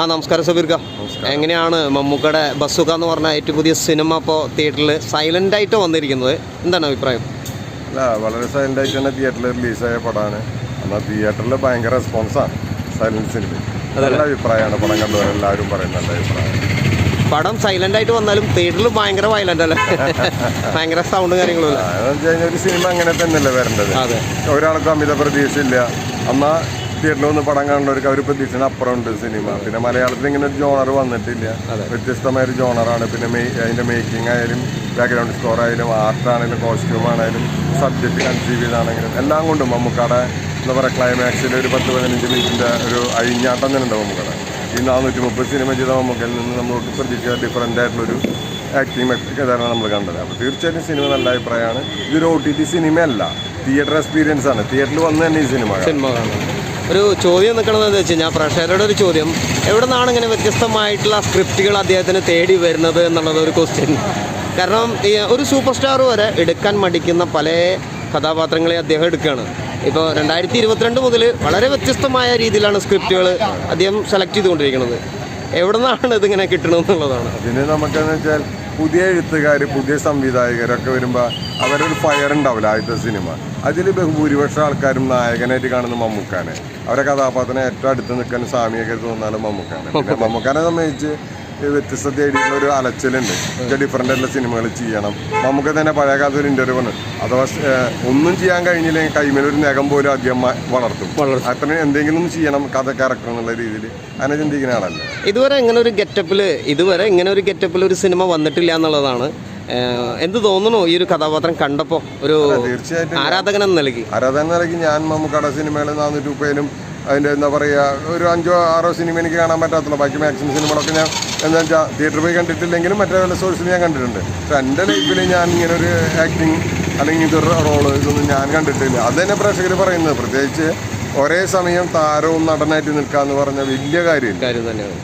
ആ നമസ്കാരം സബീർക്ക. എങ്ങനെയാണ് മമ്മൂക്കയുടെ ബസ്സുക്ക എന്ന് പറഞ്ഞ ഏറ്റവും പുതിയ സിനിമ ഇപ്പോൾ തിയേറ്ററിൽ സൈലന്റ് ആയിട്ട് വന്നിരിക്കുന്നത്? എന്താണ് അഭിപ്രായം? അല്ല വളരെ സൈലന്റ് ആയിട്ട് തന്നെ തിയേറ്ററിൽ റിലീസായ പടമാണ് എന്നാൽ തിയേറ്ററിൽ ഭയങ്കര റെസ്പോൺസാണ് സൈലന്റ് സിനിമ നല്ല അഭിപ്രായമാണ് പടം കണ്ടവരെല്ലാവരും പറയുന്ന നല്ല അഭിപ്രായം. പടം സൈലന്റ് ആയിട്ട് വന്നാലും തിയേറ്ററിൽ ഭയങ്കര വയലന്റ് അല്ലേ? ഭയങ്കര സൗണ്ട് കാര്യങ്ങളും ഒരു സിനിമ അങ്ങനെ തന്നെയല്ലേ വരേണ്ടത്. ഒരാൾക്കും അമിത പ്രതീക്ഷയില്ല. എന്നാൽ തിയേറ്ററിൽ വന്ന് പടം കാണുന്നവർക്ക് അവർ പ്രതീക്ഷന് അപ്പുറമുണ്ട് സിനിമ പിന്നെ മലയാളത്തിൽ ഇങ്ങനെ ഒരു ജോണർ വന്നിട്ടില്ല. വ്യത്യസ്തമായ ഒരു ജോണറാണ് പിന്നെ മെയ് അതിന്റെ മേക്കിംഗ് ആയാലും ബാക്ക്ഗ്രൗണ്ട് സ്കോർ ആയാലും ആർട്ടാണെങ്കിലും കോസ്റ്റ്യൂം ആണെങ്കിലും സബ്ജക്റ്റ് കൺസീവ് ചെയ്താണെങ്കിലും എല്ലാം കൊണ്ടും മമ്മൂക്കാടെ എന്താ പറയുക ക്ലൈമാക്സിൽ ഒരു പത്ത് പതിനഞ്ച് മിനിറ്റിന്റെ ഒരു അഴിഞ്ഞാട്ടം തന്നെ ഉണ്ട് മമ്മൂക്കാടെ. ഈ നാനൂറ്റി മുപ്പത് സിനിമ ചെയ്ത മമ്മൂക്കയിൽ നിന്ന് നമ്മൾ ഒട്ടും പ്രതീക്ഷിച്ച ഡിഫറന്റ് ആയിട്ടുള്ളൊരു ആക്ടിങ് ഇതാണ് നമ്മൾ കണ്ടത്. അപ്പോൾ തീർച്ചയായിട്ടും സിനിമ നല്ല അഭിപ്രായമാണ്. ഇതൊരു ഒ ടി ടി സിനിമയല്ല തിയേറ്റർ എക്സ്പീരിയൻസ് ആണ്. തിയേറ്ററിൽ വന്ന് തന്നെ ഈ സിനിമ. സിനിമ കാണുന്നത് ഒരു ചോദ്യം നിൽക്കണമെന്ന് വെച്ച് കഴിഞ്ഞാൽ പ്രേക്ഷകരുടെ ഒരു ചോദ്യം. എവിടെ നിന്നാണ് ഇങ്ങനെ വ്യത്യസ്തമായിട്ടുള്ള സ്ക്രിപ്റ്റുകൾ അദ്ദേഹത്തിന് തേടി വരുന്നത് എന്നുള്ളത് ഒരു ക്വസ്റ്റ്യൻ കാരണം ഈ ഒരു സൂപ്പർ സ്റ്റാർ വരെ എടുക്കാൻ മടിക്കുന്ന പല കഥാപാത്രങ്ങളെ അദ്ദേഹം എടുക്കുകയാണ്. ഇപ്പോൾ രണ്ടായിരത്തി ഇരുപത്തിരണ്ട് മുതൽ വളരെ വ്യത്യസ്തമായ രീതിയിലാണ് സ്ക്രിപ്റ്റുകൾ അദ്ദേഹം സെലക്ട് ചെയ്തുകൊണ്ടിരിക്കുന്നത്. എവിടെ നിന്നാണ് ഇതിങ്ങനെ കിട്ടണമെന്നുള്ളതാണ് അതിന് നമുക്കെന്ന് വെച്ചാൽ പുതിയ എഴുത്തുകാർ പുതിയ സംവിധായകരൊക്കെ വരുമ്പോൾ അവരൊരു ഫയർ ഉണ്ടാവില്ല ആദ്യത്തെ സിനിമ അതിൽ ബഹുഭൂരിപക്ഷം ആൾക്കാരും നായകനായിട്ട് കാണുന്ന മമ്മൂക്കാനെ. അവരെ കഥാപാത്രം ഏറ്റവും അടുത്ത് നിൽക്കാൻ സ്വാമിയൊക്കെ തോന്നാലും മമ്മൂക്കാനെ. മമ്മൂക്കാനെ സംബന്ധിച്ച് വ്യത്യസ്ത തേടിയിട്ടുള്ള ഒരു അലച്ചിലുണ്ട്. ഡിഫറെന്റ് ആയിട്ടുള്ള സിനിമകൾ ചെയ്യണം. നമുക്ക് തന്നെ പഴയ കാലത്ത് ഒരു ഇന്റർവ്യൂ ആണ് അഥവാ ഒന്നും ചെയ്യാൻ കഴിഞ്ഞില്ലെങ്കിൽ കൈമേൽ ഒരു നഖം പോലും അധികം വളർത്തും. അത്ര എന്തെങ്കിലും ചെയ്യണം കഥ ക്യാരക്ടർ എന്നുള്ള രീതിയിൽ അങ്ങനെ ചിന്തിക്കുന്ന ആളല്ലേ? ഇതുവരെ ഇങ്ങനെ ഒരു ഗെറ്റപ്പിൽ ഇതുവരെ ഇങ്ങനെ ഒരു ഗെറ്റപ്പിൽ ഒരു സിനിമ വന്നിട്ടില്ല എന്നുള്ളതാണ് എന്ത് തോന്നുന്നു ഈ ഒരു കഥാപാത്രം കണ്ടപ്പോ? ഒരു തീർച്ചയായിട്ടും ആരാധകൻ എന്ന നിലയ്ക്ക് ആരാധന നിലയ്ക്ക് ഞാൻ മമ്മൂക്കട സിനിമയിൽ നാനൂറ്റി മുപ്പതിനും അതിന്റെ എന്താ പറയുക ഒരു അഞ്ചോ ആറോ സിനിമ എനിക്ക് കാണാൻ പറ്റാത്തുള്ളൂ. ബാക്കി മാക്സിമം സിനിമകളൊക്കെ ഞാൻ എന്താ വെച്ചാൽ തിയേറ്ററിൽ പോയി കണ്ടിട്ടില്ലെങ്കിലും മറ്റേ വല്ല സോഴ്സിൽ ഞാൻ കണ്ടിട്ടുണ്ട്. പക്ഷെ എന്റെ ലൈഫിൽ ഞാൻ ഇങ്ങനെ ഒരു ആക്ടിങ് അല്ലെങ്കിൽ ഇതൊരു റോൾ ഇതൊന്നും ഞാൻ കണ്ടിട്ടില്ല. അത് തന്നെ പ്രേക്ഷകർ പറയുന്നത്. പ്രത്യേകിച്ച് ഒരേ സമയം താരവും നടനായിട്ട് നിൽക്കുക എന്ന് പറഞ്ഞ വലിയ കാര്യം. കാര്യം തന്നെയാണ്.